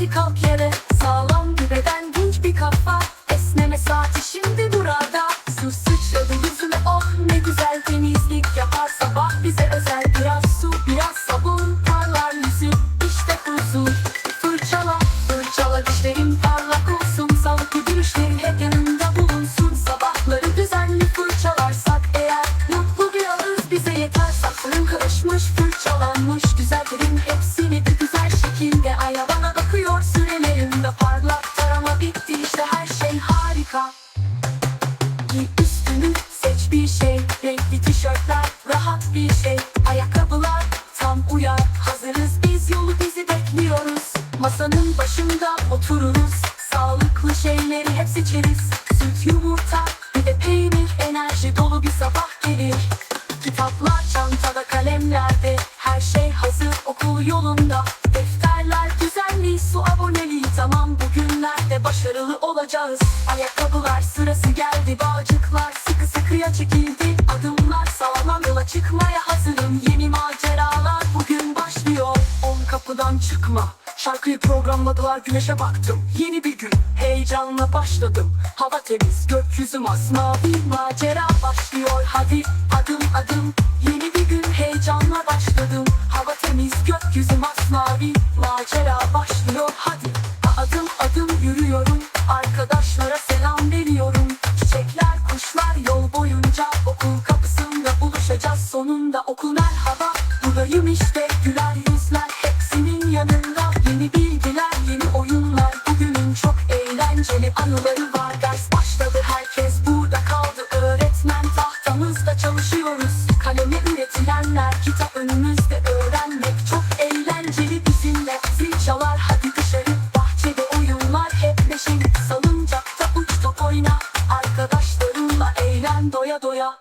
hadi kalk yere. Sağlam bir beden, dinç bir kafa. Esneme saati şimdi burada. Su sıçradı yüzüme, oh ne güzel Temizlik yapar. Sabah bize özel Biraz su, biraz sabun. Parlar yüzü, işte huzur Fırçala, fırçala dişlerin parlak olsun. Sağlıklı gülüşlerin hep yanında bulunsun. Sabahları düzenli fırçalarsak eğer Mutlu bir ağız bize yeter. Saçların karışmış, harika. Giy üstünü seç bir şey. Renkli tişörtler rahat bir şey. Ayakkabılar tam uyar. Hazırız biz yolu bizi bekliyoruz. Masanın başında otururuz. Sağlıklı şeyleri hep seçeriz. Süt yumurta bir de peynir. Enerji dolu bir sabah gelir. Kitaplar çantada kalemlerde. Her şey hazır okul yolunda. Defterler düzenli su aboneli Tamam bugünlerde başarılı olacağız Ayakkabılar sırası geldi. Bağcıklar sıkı sıkıya çekildi. Adımlar sağlam yola çıkmaya hazırım. Yeni maceralar bugün başlıyor. On kapıdan çıkma. Şarkıyı programladılar güneşe baktım. Yeni bir gün heyecanla başladım. Hava temiz gökyüzü masmavi Macera başlıyor. Hadi adım adım Yeni bir gün heyecanla başladım. Hava temiz gökyüzü masmavi Macera başlıyor. hadi okul kapısında buluşacağız sonunda okul merhaba. Buradayım işte güler yüzler hepsinin yanında. Yeni bilgiler yeni oyunlar bugünün çok eğlenceli anıları var. Ders başladı herkes burada kaldı. Öğretmen tahtamızda çalışıyoruz. Kaleme üretilenler kitap önümüz Doya doya